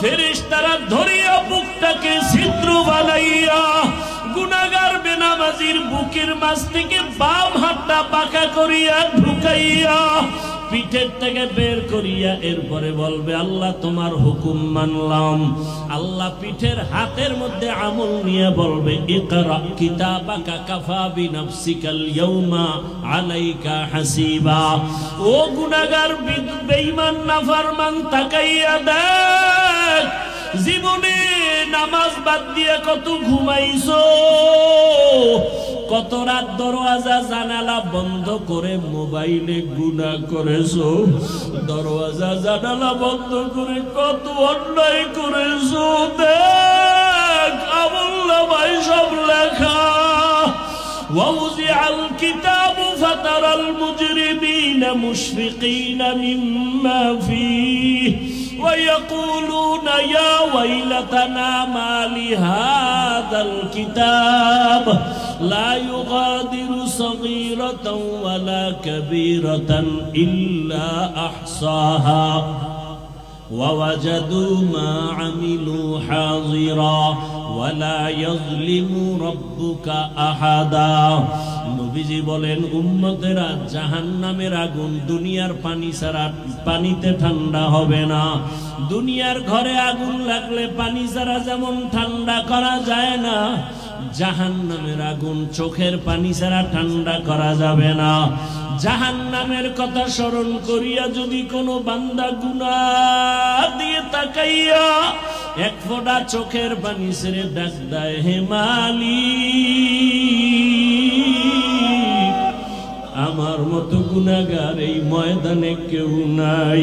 ফেরেশতারা ধরিয়া বুকটাকে ছিদ্র বানাইয়া গুনাগার বেনামাজির বুকের মাছ থেকে বাম হাতটা পাকা করিয়া ঢুকাইয়া পিঠের থেকে বের করিয়া এরপরে বলবে, আল্লাহ তোমার হুকুম মানলাম। আল্লাহ পিঠের হাতের মধ্যে আমল নিয়ে বলবে, ইকরা কিতাবাকা কাফা বিনাফসিকাল ইয়াউমা আলাইকা হাসিবা। ও গুনাহগার বেঈমান নাফরমান তাকাইয়া দেখ। জীবনে নামাজ বাদ দিয়ে কত ঘুমাইছো কত রাত দরওয়াজা জানালা বন্ধ করে মোবাইলে গুণা করেছো দরওয়াজা জানালা বন্ধ করে কত অন্যায় করেছো দেখ আমল্লা ভাই সব লেখা ووزع الكتاب فترى المجرمين مشفقين مما فيه ويقولون يا ويلتنا ما لهذا الكتاب لا يغادر صغيرة ولا كبيرة إلا أحصاها. ووجدوا ما عملوا حاضرا ولا يظلم ربك أحدا নবীজি বলেন উম্মতেরা জাহান্নামের আগুন দুনিয়ার পানি ছাড়া পানিতে ঠান্ডা হবে না দুনিয়ার ঘরে আগুন লাগলে পানি ছাড়া যেমন ঠান্ডা করা যায় না জাহান নামের আগুন চোখের পানি ছাড়া ঠান্ডা করা যাবে না জাহান নামের কথা স্মরণ করিয়া যদি কোনো বান্দা গুনা দিয়ে তাকাইয়া এক ফোটা চোখের পানি ছেড়ে ডাক দেয় হেমালি আমার মতো গুনাগার এই ময়দানে কেউ নাই।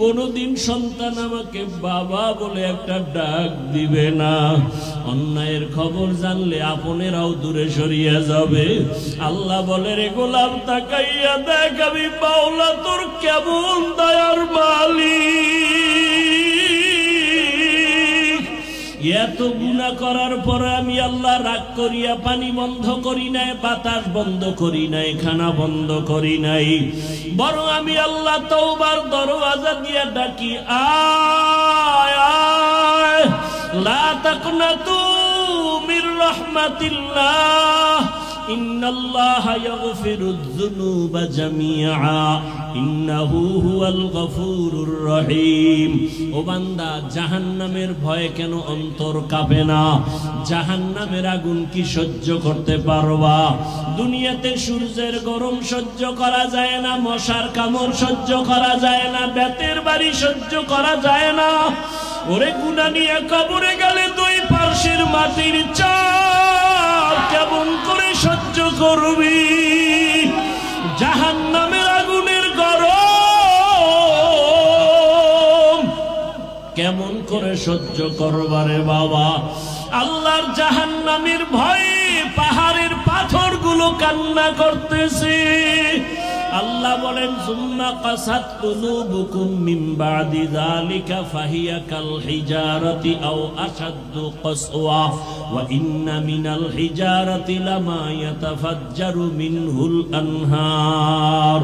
কোনদিন সন্তান আমাকে বাবা বলে একটা ডাক দিবে না। অন্যায়ের খবর জানলে আপনেরাও দূরে সরিয়ে যাবে। আল্লাহ বলে, রে গোলাম, তাকাইয়া দেখ, আমি বাউলা তোর কেমন দয়ার মালিক? এত গুণা করার পরে আমি আল্লাহ রাগ করিয়া পানি বন্ধ করি নাই, বাতাস বন্ধ করি নাই, খানা বন্ধ করি নাই। বরং আমি আল্লাহ তৌবার দরওয়াজা দিয়া ডাকি, আয় আয়, লা তাকনাতু মির রাহমাতিল্লাহ। إن الله يغفر الذنوب جميعا إنه هو الغفور الرحيم ও বান্দা জাহান্নামের ভয়ে কেন অন্তর কাঁপে না জাহান্নামের আগুন কি সহ্য করতে পারবা দুনিয়াতে সূর্যের গরম সহ্য করা যায় না মশার কামড় সহ্য করা যায় না বেতের বাড়ি সহ্য করা যায় না ওরে গুনা নিয়ে কবরে গেলে দুই পার্শ্বের মাটির চাপ কেমন করে সহ্য করবি? জাহান নামের আগুনের গরম। কেমন করে সহ্য করবারে বাবা? আল্লাহর জাহান নামের ভয়ে পাহাড়ের পাথরগুলো কান্না করতেছে। আল্লাহ বলেন সুম্মা কাসাত কুলুবুকুম মিন বাদি যালিকা ফাহিয়া কাল হিজারাতি আও আশাদ্দু কসওয়া ওয়া ইন্না মিনাল হিজারাতি লামা ইয়াতাফাজ্জারু মিনহুল আনহার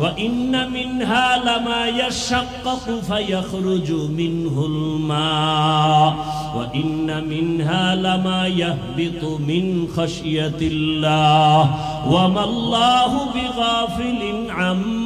وإن منها لما يشقق فيخرج منه الماء وإن منها لما يهبط من خشية الله وما الله بغافل عما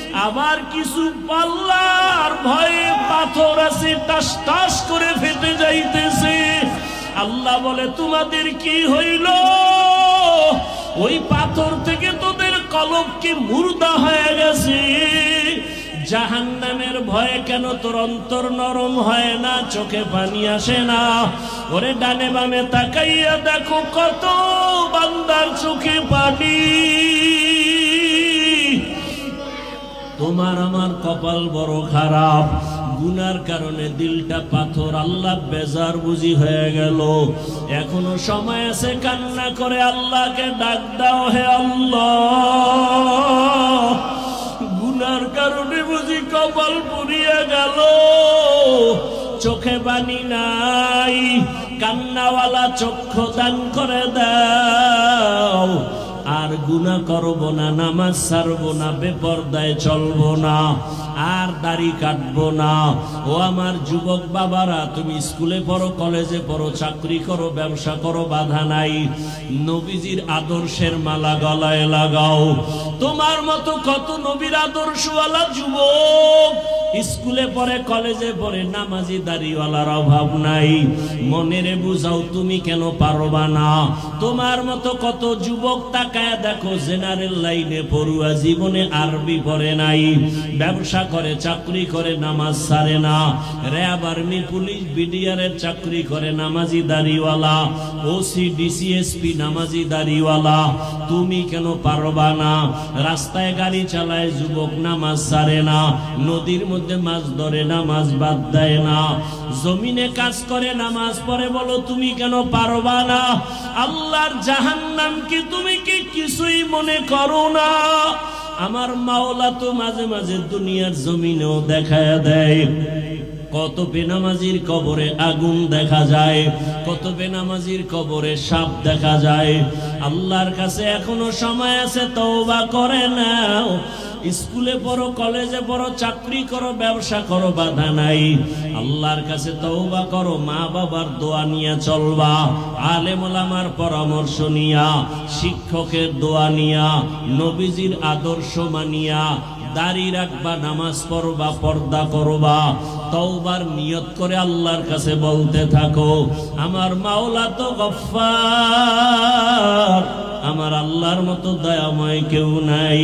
আবার কিছু পাল্লার ভয়ে পাথর আছে, টাস টাস করে ফেটে যাইতেছে। আল্লাহ বলে, তোমাদের কি হইল? ওই পাথর থেকে তোদের কলব কি মুর্দা হয়ে গেছে। জাহান্নামের ভয়ে কেন তোর অন্তর নরম হয় না, চোখে পানি আসে না? ওরে ডানে বামে তাকাইয়া দেখো কত বান্দার চোখে পানি। তোমার আমার কপাল বড় খারাপ। গুনার কারণে দিলটা পাথর, আল্লাহ বেজার বুঝি হয়ে গেল। এখনও সময় আছে কান্না করে আল্লাহকে ডাক দাও হে আল্লাহ। গুনার কারণে বুঝি কপাল পুড়িয়ে গেল। চোখে বানি নাই, কান্নাওয়ালা চক্ষু দান করে দাও। আর গুনা করব না, নামাজ ছাড়বো না, বেপরদায় চলবো না, আর দাড়ি কাটবো না। ও আমার যুবক বাবারা, তুমি স্কুলে পড়ো, কলেজে পড়ো, চাকরি করো, ব্যবসা করো, বাধা নাই। নবীজির আদর্শের মালা গলায় লাগাও। তোমার মতো কত নবীর আদর্শওয়ালা যুবক স্কুলে পড়ে, কলেজে পড়ে নামাজি দাড়িওয়ালার অভাব নাই। মনেরে বুঝাও তুমি কেন পারবা না? তোমার মতো কত যুবক তাকায় দেখো, জেনারেল লাইনে পড়ুয়া জীবনে আরবি পড়ে নাই। ব্যবসা করে, চাকরি করে, নামাজ সারে না। র্যাব আর্মি, পুলিশ, বিডিআরের চাকরি করে, নামাজি দাড়িওয়ালা। ওসি ডিসিএসপি নামাজি দাড়িওয়ালা। তুমি কেন পারবা না? রাস্তায় গাড়ি চালায় যুবক নামাজ সারে না। নদীর মধ্যে মাছ ধরে, নামাজ বাদ দেয় না। জমিনে কাজ করে, নামাজ পরে বলো তুমি কেন পারবা না? আল্লাহর জাহান্নাম কি তুমি কি কিছুই মনে করো না? আমার মাওলা তো মাঝে মাঝে দুনিয়ার জমিনেও দেখায় দেয়। কত বেনামাজির কবরে আগুন দেখা যায়, কত বেনামাজির কবরে সাপ দেখা যায়। আল্লাহর কাছে এখনও সময় আছে, তওবা করে নাও। স্কুলে পড়ো, কলেজে পড়ো, চাকরি করো, ব্যবসা করো, বাধা নাই। আল্লাহর কাছে তওবা করো, মা বাবার দোয়া নিয়ে চলবা, আলেম ওলামার পরামর্শ নিয়া, শিক্ষকের দোয়া নিয়া, নবীজির আদর্শ মানিয়া, দাড়ি রাখবা, নামাজ পড়বা, পর্দা করবা। তওবার নিয়ত করে আল্লাহর কাছে বলতে থাকো, আমার মাওলা তো গফফার, আমার আল্লাহর মতো দয়াময় কেউ নাই।